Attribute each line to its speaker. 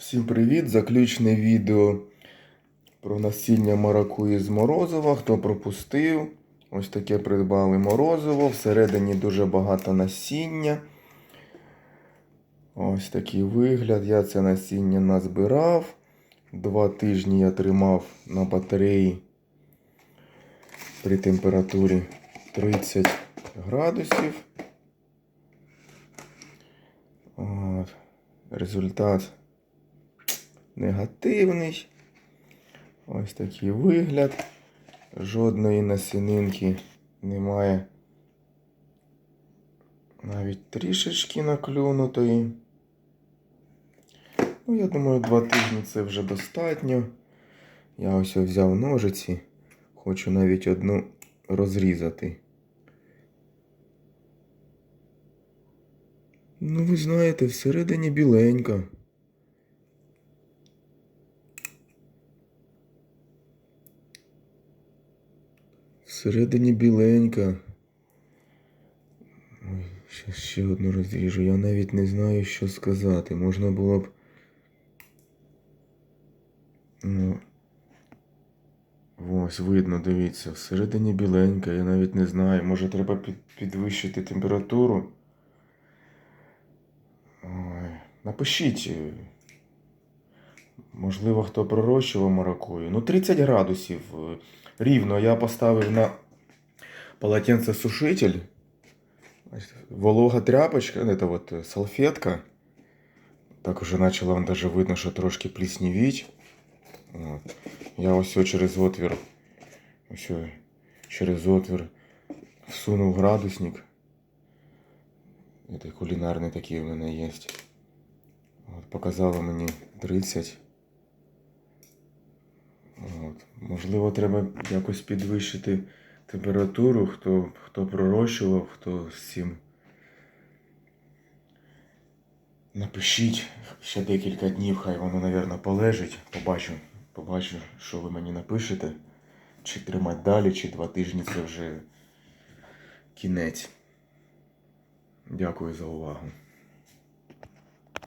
Speaker 1: Всім привіт! Заключне відео про насіння маракуї з морозива. Хто пропустив, ось таке придбали морозиво. Всередині дуже багато насіння. Ось такий вигляд. Я це насіння назбирав. Два тижні я тримав на батареї при температурі 30 градусів. От. Результат негативний. Ось такий вигляд. Жодної насінинки немає. Навіть трішечки наклюнутої. Ну, я думаю, два тижні це вже достатньо. Я ось взяв ножиці. Хочу навіть одну розрізати. Ну, ви знаєте, всередині біленька. Всередині біленька. Ой, ще, ще одну розріжу. Я навіть не знаю, що сказати. Можна було б. Ну. Ось, видно, дивіться, всередині біленька, я навіть не знаю. Може треба під, підвищити температуру. Ой, напишіть. Можливо, хто пророщував маракую. Ну, 30 градусів. е, Рівно я поставив на полотенцесушитель. Волога тряпочка, это вот е, салфетка. Так уже почало вам даже видно, що трошки пліснівіть. Я ось через отвір. Ось через отвір всунув градусник. Это кулінарний такий у мене є. От, показало мені 30. Можливо, треба якось підвищити температуру, хто, хто пророщував, хто з цим. Напишіть ще декілька днів, хай воно, мабуть, полежить. Побачу, побачу, що ви мені напишете. Чи тримати далі, чи два тижні це вже кінець. Дякую за увагу.